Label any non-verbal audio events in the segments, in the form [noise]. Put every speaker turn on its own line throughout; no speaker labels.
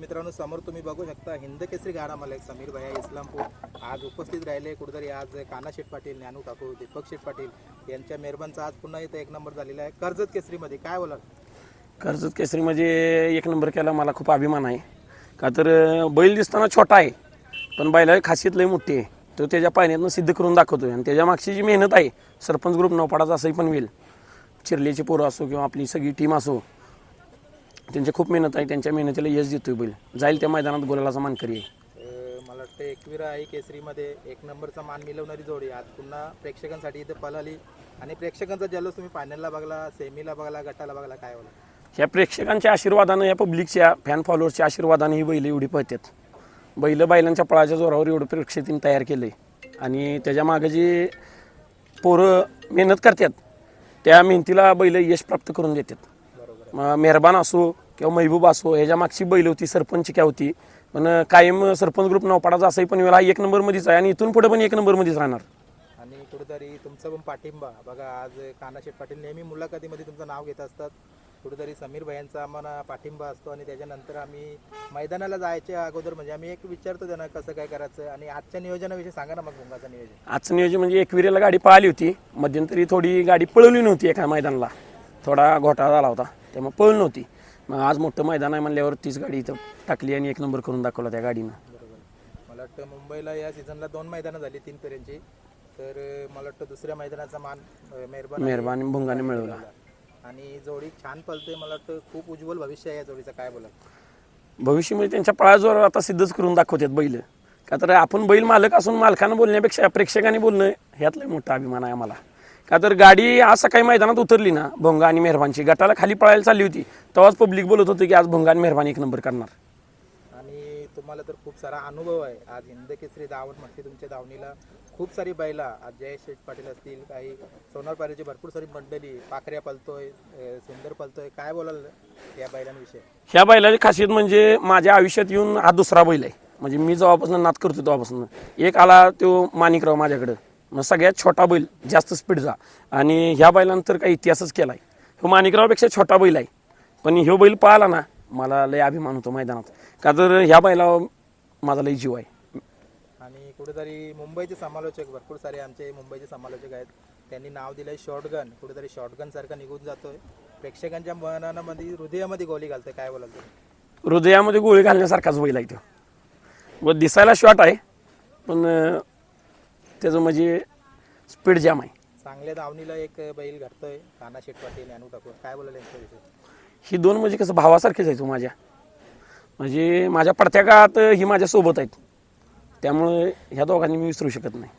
मित्रांनो समोर तुम्ही बघू शकता हिंद केसरी गाडा एक समीर भैया इस्लामपूर. आज उपस्थित राहिले कुठेतरी आज काना शेठ पाटील ज्ञानू ठाकूर दीपक शेठ पाटील यांच्या मेहरबानचा आज पुन्हा इथं एक नंबर झालेला आहे. कर्जत केसरीमध्ये काय बोलाल?
कर्जत केसरी म्हणजे एक नंबर केला मला खूप अभिमान आहे. का तर बैल दिसताना छोटा आहे पण बैला खासियत लई मोठी आहे. तो त्याच्या पाण्यातनं सिद्ध करून दाखवतोय. आणि त्याच्या मागची जी मेहनत आहे सरपंच ग्रुप नवपाडाचा असंही पण होईल. चिरलेची पोरं असो किंवा आपली सगळी टीम असो त्यांची खूप मेहनत आहे त्यांच्या मेहनतीला यश देतोय बैल. जाईल त्या मैदानात गोलाचा मानकरी आहे.
अं, मला वाटतं एकविरा आहे केसरीमध्ये. एक नंबरचा मान मिळवणारी जोडी आज पुन्हा प्रेक्षकांसाठी इथं पळाली आणि प्रेक्षकांचा जल्लोष तुम्ही फायनलला बघला सेमीला बघला गटाला बघला काय बोला?
ह्या प्रेक्षकांच्या आशीर्वादानं या पब्लिकच्या फॅन फॉलोअर्सच्या आशीर्वादानं ही बैल एवढी पळतात बैल बैलांच्या पळाच्या जोरावर एवढं प्रेक्षकांनी तयार केलं आहे आणि त्याच्यामागे जी पोरं मेहनत करतात त्या मेहनतीला बैल यश प्राप्त करून देतात मेहरबान असो किंवा महबूब असो ह्याच्या मागची बैल होती सरपंच क्या होती. पण कायम सरपंच ग्रुप नौपाडाचा असंही पण वेळा एक नंबरमध्येच आहे आणि इथून पुढे पण एक नंबरमध्येच राहणार.
आणि कुठेतरी तुमचा पण पाठिंबा. बघा आज कानाशेठ पाटील नेहमी मुलाखतीमध्ये तुमचं नाव घेत असतात. कुठेतरी समीर भैयांचा आम्हाला पाठिंबा असतो आणि त्याच्यानंतर आम्ही मैदानाला जायच्या अगोदर म्हणजे आम्ही एक विचारतो त्यांना कसं काय करायचं आणि आजच्या नियोजनाविषयी सांगा ना मग भुंगाचं नियोजन.
आजचं नियोजन म्हणजे एकविरेला गाडी पळाली होती. मध्यंतरी थोडी गाडी पळवली नव्हती एका मैदानाला. थोडा घोटाळा झाला होता. त्यामुळे पळली नव्हती. मग आज मोठं मैदान आहे म्हणल्यावर तीच गाडी इथं टाकली आणि एक नंबर करून दाखवला त्या गाडीनं.
मला वाटतं मुंबईला या सीझनला दोन मैदानं झाली तीन पर्यंतची तर अं, मला वाटतं दुसऱ्या मैदानाचा मान अं, मेहरबान
मेहरबानी भुंगाने मिळवला.
आणि जोडी छान पळते मला वाटतं खूप उज्ज्वल भविष्य आहे या जोडीचं. काय बोला
भविष्यामध्ये त्यांच्या पळाजोर आता सिद्धच करून दाखवतात बैल. का तर आपण बैल मालक असून मालकानं बोलण्यापेक्षा प्रेक्षकांनी बोलणं ह्यातलं मोठा अभिमान आहे आम्हाला. का तर गाडी आज सकाळी मैदानात उतरली ना भोंगा आणि मेहरबानची. गटाला खाली पळायला चालली होती. तेव्हाच पब्लिक बोलत होतं की आज भोंगा आणि मेहरबान एक नंबर करणार.
आणि तुम्हाला तर खूप सारा अनुभव आहे. आज हिंद केसरी धावत म्हटली तुमच्या धावणीला खूप सारी बैला आज जय शेठ पाटील असतील काही सोनार पारेची भरपूर सारी मंडळी पाखऱ्या पलतोय अं, सुंदर पलतोय. काय बोलाल या बैलांविषयी?
ह्या बैलाची खासियत म्हणजे माझ्या आयुष्यात येऊन हा दुसरा बैल आहे. म्हणजे मी जेव्हापासून नाद करतो तेव्हापासून. एक आला तो माणिकराव माझ्याकडं. मग सगळ्यात छोटा बैल जास्त स्पीडचा आणि ह्या बैलानंतर काही इतिहासच केला आहे ह्यो माणिकरावपेक्षा छोटा बैल आहे. पण ह्यो बैल पाहिला ना मला लय अभिमान होतो मैदानात. का तर ह्या बैलावर माझा लय जीव आहे.
आणि कुठेतरी मुंबईचे समालोचक भरपूर सारे आमचे मुंबईचे समालोचक आहेत. त्यांनी नाव दिलंय शॉर्टगन कुठेतरी शॉर्टगन सारखा निघून जातोय. प्रेक्षकांच्या मनामध्ये हृदयामध्ये गोली घालतोय काय बोलाल तुम्ही?
हृदयामध्ये गोळी घालण्यासारखाच बैल आहे तो. व दिसायला शॉर्ट आहे पण अं, त्याचं म्हणजे स्पीड जाम आहे.
चांगल्या धावणीला एक बैल घडतोय काना शेठ पाटील अनु ठाकूर. काय बोलाल
ही दोन म्हणजे कसं भावासारखेच आहेत हो माझ्या. म्हणजे माझ्या पडत्या काळात ही माझ्यासोबत आहेत. त्यामुळे ह्या दोघांनी मी विसरू शकत नाही.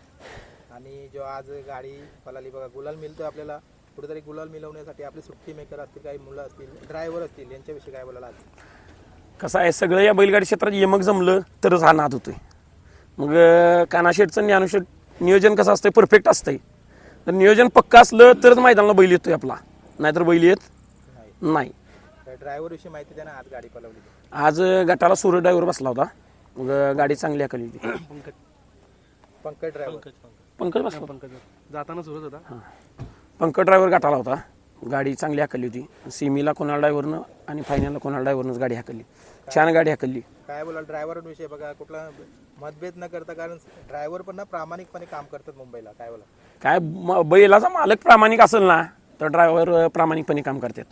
आणि जो आज गाडी पळाली बघा गुलाल मिळतोय आपल्याला. कुठेतरी गुलाल मिळवण्यासाठी आपले सुट्टी मेकर असतील काही मुलं असतील ड्रायव्हर असतील यांच्याविषयी काय बोलाल आज?
कसं आहे सगळं या बैलगाडी क्षेत्रात यमक जमलं तरच हा नाद होतोय. मग कानाशेटचं ज्ञानशेट नियोजन कसं असतंय? परफेक्ट असतंय. तर नियोजन पक्का असलं तरच मैदानाला बैल येतोय आपला. नाहीतर बैल येत
नाही. ड्रायव्हर विषयी माहिती द्या ना आज गाडी पळवली
आज गटाला सूर्य ड्रायव्हर बसला होता. मग गाडी चांगली आखली होती. [coughs]
पंकज. ड्रायव्हर
पंकज बसला
पंकज. जाताना सुरत होता.
पंकज ड्रायव्हर गाठाला होता. गाडी चांगली हाकलली होती. सीमीला कोणाला ड्रायव्हरनं आणि फायनलला कोणाला ड्रायव्हरनंच गाडी हाकलली. छान गाडी हाकलली.
काय बोलाल ड्रायव्हर विषयी बघा कुठला मतभेद न करता कारण ड्रायव्हर पण ना प्रामाणिकपणे काम करतात मुंबईला. काय बोला
काय म- बैलाचा मालक प्रामाणिक असेल ना तर ड्रायव्हर प्रामाणिकपणे काम करतात.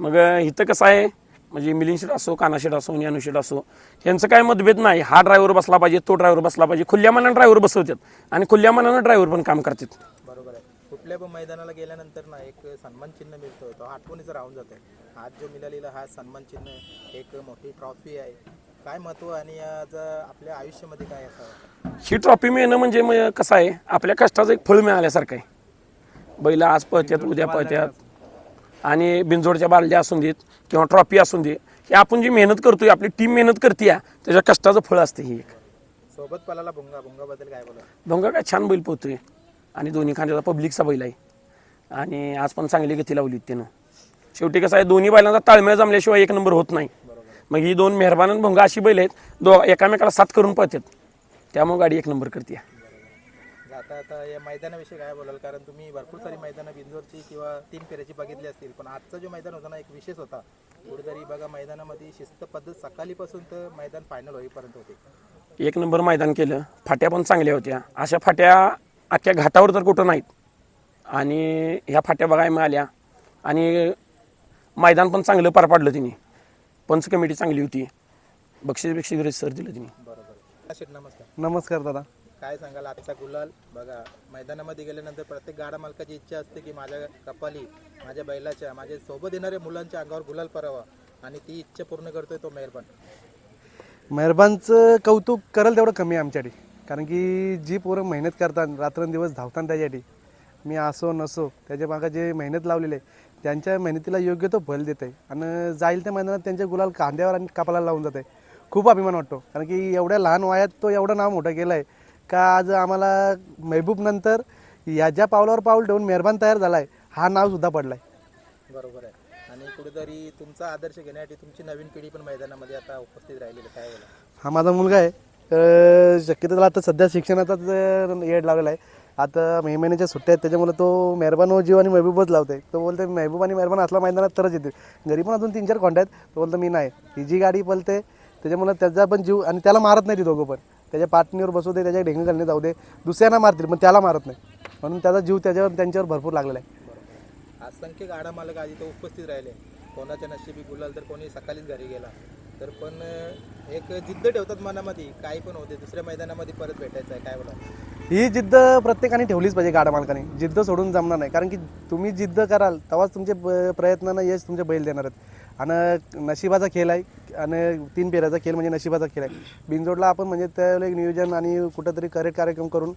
मग अं, इथं कसं आहे म्हणजे मिलिंग असो कानाशेट असो ज्ञानुशेट असो यांचं काय मतभेद नाही. हा ड्रायव्हर बसला पाहिजे तो ड्रायव्हर बसला पाहिजे. खुल्या मनानं ड्रायव्हर बसवतात आणि खुल्या मनानं ड्रायव्हर पण काम करतात.
कुठल्या पण मैदानाला गेल्यानंतर ना एक सन्मान चिन्ह मिळतो. तो आठवणीचं राहून जातोय आज जो मिळालेला हा सन्मान चिन्ह एक मोठी ट्रॉफी आहे. काय महत्त्व आणि आज आपल्या आयुष्यामध्ये काय असावं
ही ट्रॉफी मिळणं म्हणजे मग कसं आहे? आपल्या कष्टाचं एक फळ मिळाल्यासारखं आहे. बैल आज पळत्यात उद्या पळत्यात. आणि बिंजोडच्या बालद्या असून देत किंवा ट्रॉफी असून दे हे आपण जी मेहनत करतोय आपली टीम मेहनत करते त्याच्या कष्टाचं फळ असते ही एक.
सोबत पलाला भुंगा. भुंगाबद्दल काय बोला
डोंगा काय छान बैल पोहतोय आणि दोन्ही खांद्याचा पब्लिकचा बैल आहे. आणि आज पण चांगली गती लावली होती त्यानं. शेवटी कसं आहे दोन्ही बैलांचा ताळमेळ जमल्याशिवाय एक नंबर होत नाही. मग ही दोन मेहरबान आणि भोंगा अशी बैल आहेत दो एकामेकाला साथ करून पळतात. त्यामुळे गाडी एक नंबर करते.
आता आता या मैदानाविषयी काय बोलाल? कारण तुम्ही भरपूर सारी मैदानं बिंजोरची किंवा तीन फेऱ्याची बघितली असतील पण आजचा जो मैदान होता ना एक विशेष होता. कुठेतरी बघा मैदानामध्ये शिस्त पद्धत सकाळीपासून तर मैदान फायनल होईपर्यंत होते.
एक नंबर मैदान केलं. फाट्या पण चांगल्या होत्या. अशा फाट्या अख्ख्या घाटावर तर कुठं नाहीत. आणि ह्या फाट्या बघायला मिळाल्या आणि मैदान पण चांगलं पार पाडलं तिने. पंच कमिटी चांगली होती. बक्षीस बिक्षीस सर दिलं तिने.
बरोबर. नमस्कार.
नमस्कार दादा.
काय सांगाल आजचा गुलाल? बघा मैदानामध्ये गेल्यानंतर प्रत्येक गाडा मालकाची इच्छा असते की माझ्या कपाली माझ्या बैलाच्या माझ्या सोबत येणाऱ्या मुलांच्या अंगावर गुलाल परावा. आणि ती इच्छा पूर्ण करतोय तो मेहरबान.
मेहरबानचं कौतुक करेल तेवढं कमी आहे आमच्यासाठी कारण की जी पोरं मेहनत करतात रात्रंदिवस धावतात त्याच्यासाठी मी असो नसो त्याच्या मागं जे मेहनत लावलेली आहे त्यांच्या मेहनतीला योग्य तो फल देत आहे आणि जाईल त्या मैदानात त्यांचे गुलाल कांद्यावर आणि कपाला लावून जात आहे खूप अभिमान वाटतो. कारण की एवढ्या लहान वयात तो एवढं नाव मोठं केलं आहे का आज आम्हाला महबूब नंतर या ज्या पावलावर पाऊल ठेवून मेहरबान तयार झाला आहे हा नावसुद्धा पडला आहे
बरोबर आहे. आणि कुठेतरी तुमचा आदर्श घेण्यासाठी तुमची नवीन पिढी पण मैदानामध्ये आता उपस्थित राहिलेली. काय
हा माझा मुलगा आहे. तर शक्यतो त्याला आता सध्या शिक्षणाचाच येड लावलेला आहे आता मे महिन्याच्या सुट्ट्या आहेत त्याच्यामुळे तो मेहरबान हो जीव आणि महबूबच लावते तो बोलते मेहबूब आणि मेहरबान असला मैदानात तरच येते घरी पण अजून तीन चार कॉन्टॅक्ट आहेत. तो बोलतो मी नाही. ही जी गाडी पलते त्याच्यामुळे त्याचा पण जीव आणि त्याला मारत नाही ती दोघं पण. त्याच्या पाटणीवर बसू दे त्याच्या ढेंग घालणे जाऊ दे. दुसऱ्यांना मारतील पण त्याला मारत नाही. म्हणून त्याचा जीव त्याच्यावर त्यांच्यावर भरपूर लागलेला आहे.
असंख्य गाडा मालक आधी तो उपस्थित राहिले. कोणाच्या नशिबी गुलाल तर कोणी सकाळीच घरी गेला. तर पण एक जिद्द ठेवतात मनामध्ये काही पण होते दुसऱ्या मैदानामध्ये परत भेटायचं आहे काय बोला
ही जिद्द प्रत्येकाने ठेवलीच पाहिजे गाडा मालकाने. जिद्द सोडून जमणार नाही कारण की तुम्ही जिद्द कराल तेव्हाच तुमचे ब- प्रयत्नानं यश तुमचे बैल देणार आहेत. आणि नशिबाचा खेळ आहे आणि तीन पेऱ्याचा खेळ म्हणजे नशिबाचा खेळ आहे. बिनजोडला आपण म्हणजे त्यावेळेला एक नियोजन आणि कुठंतरी करेक्ट कार्यक्रम करून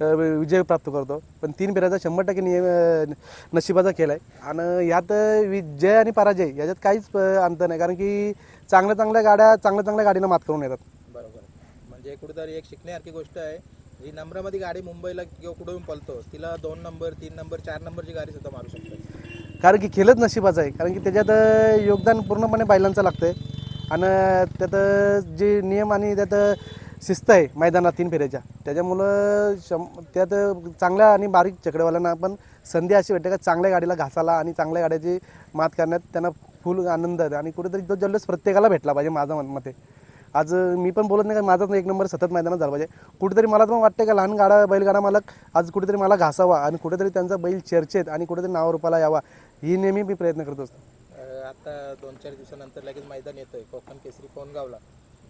विजय प्राप्त करतो. पण तीन पेऱ्याचा शंभर टक्के नियम नशिबाचा खेळ आहे. आणि यात विजय आणि पराजय याच्यात काहीच अंतर नाही. कारण की चांगल्या चांगल्या गाड्या चांगल्या चांगल्या गाडीनं मात करून येतात.
बरोबर. म्हणजे कुठेतरी एक शिकण्यासारखी गोष्ट आहे. जी नंबरामध्ये गाडी मुंबईला किंवा कुठून पळतो तिला दोन नंबर तीन नंबर चार नंबरची गाडी सुद्धा मारू शकते
कारण की खेळच नशिबाचं आहे. कारण की त्याच्यात योगदान पूर्णपणे बैलांचं लागतं आहे आणि त्यात जे नियम आणि त्यात शिस्त आहे मैदानात तीन फेऱ्याच्या. त्याच्यामुळं शं त्यात चांगल्या आणि बारीक चकडेवाल्यांना पण संधी अशी भेटते का चांगल्या गाडीला घासाला आणि चांगल्या गाड्याची मात करण्यात त्यांना फुल आनंद आहे. आणि कुठेतरी तो जल्लोष प्रत्येकाला भेटला पाहिजे माझा मत- मते. आज मी पण बोलत नाही का माझा एक नंबर सतत मैदानात झाला पाहिजे. कुठेतरी मला पण वाटतं का लहान गाडा बैलगाडा मालक आज कुठेतरी मला घासावा आणि कुठेतरी त्यांचा बैल चर्चेत आणि कुठेतरी नावारूपाला यावा ही नेहमी मी प्रयत्न करत असतो.
आता दोन चार दिवसानंतर लगेच मैदान येतोय. कोकण केसरी कोणगावला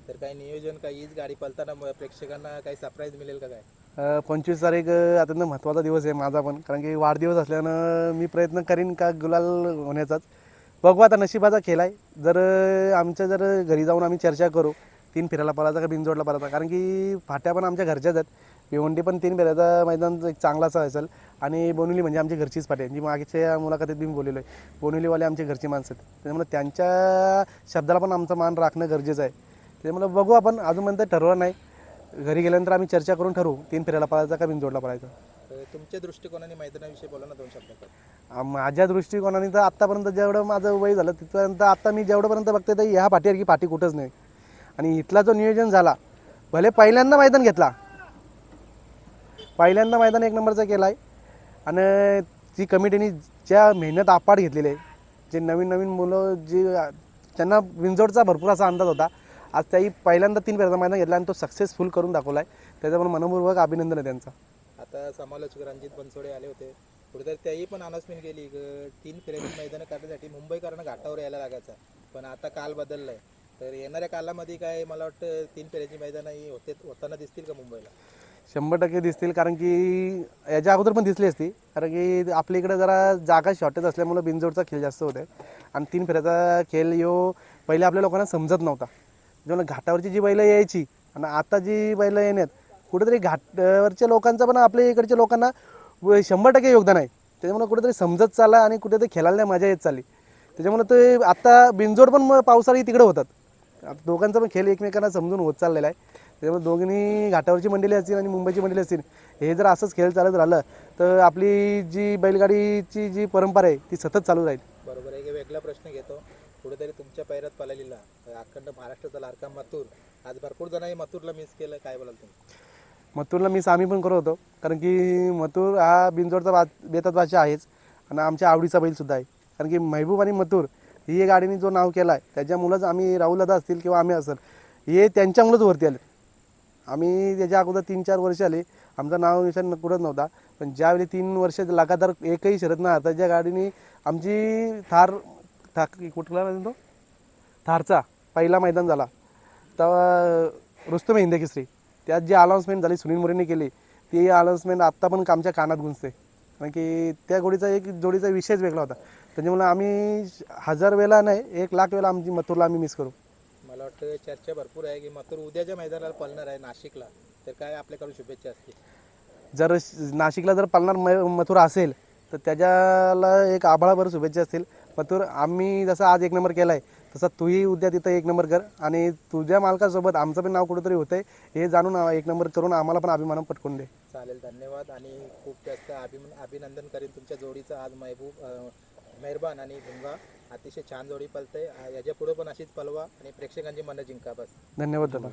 तर काही नियोजन काही हीच गाडी पलताना प्रेक्षकांना काही सरप्राईज मिळेल का काय?
पंचवीस तारीख अ, अत्यंत महत्त्वाचा दिवस आहे माझा पण. कारण की वाढदिवस असल्यानं मी प्रयत्न करीन का गुलाल होण्याचाच. बघू आता नशिबाचा खेळ आहे. जर अ, आमच्या जर घरी जाऊन आम्ही चर्चा करू तीन फिरायला पळायचा का बिनजोडला पळायचा? कारण की फाट्या पण आमच्या घरच्याच आहेत. भिवंडी पण तीन फिरायचा मैदान एक चांगलासा असेल. आणि बोनिवली म्हणजे आमची घरचीच फाटी आहे जी मागच्या मुलाखतीत मी बोललेलो आहे. बोनिवलीवाले आमचे घरची माणसं आहेत. त्यामुळे त्यांच्या शब्दाला पण आमचा मान राखणं गरजेचं आहे. त्यामुळे बघू आपण अजूनपर्यंत ठरवलं नाही. घरी गेल्यानंतर आम्ही चर्चा करून ठरवू तीन फेऱ्याला पळायचा का बिनजोडला पळायचा?
तुमच्या दृष्टिकोनाने मैदानाविषयी बोला ना दोन शब्द
आ- माझ्या दृष्टिकोनाने तर आत्तापर्यंत जेवढं माझं वय झालं तिथपर्यंत आता मी जेवढंपर्यंत बघते तर ह्या पाठीवर की पाठी कुठंच नाही. आणि इथला जो नियोजन झाला भले पहिल्यांदा मैदान घेतला पहिल्यांदा मैदान एक नंबरचा केला आहे आणि ती कमिटीने ज्या मेहनत आपाट घेतलेली आहे जे नवीन नवीन मुलं जी त्यांना विंजोडचा भरपूर असा अंदाज होता आज त्याही पहिल्यांदा तीन फेऱ्याचा मैदान घेतला आणि तो सक्सेसफुल करून दाखवला आहे त्याच्यामुळे मनपूर्वक अभिनंदन आहे त्यांचं.
आता समालोचक रणजित बनसोडे आले होते. कुठेतरी त्याही पण अनाउन्समेंट केली तीन फेऱ्याची मैदानं काढण्यासाठी मुंबईकरांना घाटावर यायला लागायचा. पण आता काल बदललाय. तर येणाऱ्या कालामध्ये काय मला वाटतं तीन फेऱ्याची मैदानं ही होते होताना दिसतील का मुंबईला?
शंभर टक्के दिसतील कारण की याच्या अगोदर पण दिसली असती. कारण की आपल्या इकडे जरा जागा शॉर्टेज असल्यामुळं बिनजोडचा खेळ जास्त होते आणि तीन फेऱ्याचा खेळ यो पहिले आपल्या लोकांना समजत नव्हता. जेव्हा घाटावरची जी बैलं यायची आणि आता जी बैलं येण्यात कुठेतरी घाटावरच्या लोकांचं पण आपल्या इकडच्या लोकांना व- शंभर टक्के योगदान आहे. त्याच्यामुळे कुठेतरी समजत चाला आणि कुठेतरी खेळायला मजा येत चालली. त्याच्यामुळे ते आत्ता बिनजोड पण मग पावसाळी तिकडे होतात. आता दोघांचा पण खेळ एकमेकांना समजून होत चाललेला आहे. त्याच्यामुळे दोघांनी घाटावरची मंडळी असतील आणि मुंबईची मंडळी असतील हे जर असंच खेळ चालत राहिलं तर आपली जी बैलगाडीची जी परंपरा आहे ती सतत चालू राहील.
बरोबर एक वेगळा प्रश्न घेतो. कुठेतरी तुमच्या पैरात पलालीला अखंड महाराष्ट्राचा लाडका मथुर. आज भरपूर जणांनी मथुरला मिस केलं. काय बोलाल तुम्ही?
मथुरला मिस आम्ही पण करत होतो. कारण की मथुर हा बिनजोडचा बा बेतात भाषा आहेच. आणि आमच्या आवडीचा बैलसुद्धा आहे. कारण की महबूब आणि मथुर ही गाडीने जो नाव केला आहे त्याच्यामुळंच आम्ही राहुल दादा असतील किंवा आम्ही असेल हे त्यांच्यामुळंच वरती आले. आम्ही त्याच्या अगोदर तीन चार वर्ष आले. आमचं नाव निशाण कुठंच नव्हता. पण ज्यावेळी तीन वर्ष लगातार एकही शरद नाही आता ज्या गाडीने आमची थार था कुठला तो? थारचा. पहिला मैदान झाला. तेव्हा रुस्तम हिंदे केसरी त्यात जी अनाऊन्समेंट झाली सुनील मोरेने केली ती अनाऊन्समेंट आत्ता पण आमच्या कानात गुंजते. कारण की त्या गोडीचा एक जोडीचा विषयच वेगळा होता. त्याच्यामुळे आम्ही हजार वेळा नाही एक लाख वेळा आमची मथुरला आम्ही मिस करू.
मला वाटतं चर्चा भरपूर आहे की मथुर उद्याच्या मैदानाला पळणार आहे नाशिकला. तर काय आपल्याकडून शुभेच्छा असतील?
जर नाशिकला जर पालणार म मथुर असेल तर त्याच्याला एक आभाळाभर शुभेच्छा असतील. मथुर आम्ही जसा आज एक नंबर केला आहे तसा तूही उद्या तिथं एक नंबर कर. आणि तुझ्या मालकासोबत आमचं पण नाव कुठंतरी होतंय हे जाणून एक नंबर करून आम्हाला पण अभिमान पटकून दे.
चालेल धन्यवाद आणि खूप जास्त अभिमान अभिनंदन करेन तुमच्या जोडीचं आज महबूब मेहरबान आणि भुंगा. अतिशय छान जोडी पलते याच्यापुढे पण अशीच पलवा आणि प्रेक्षकांची मनं जिंका बस.
धन्यवाद दादा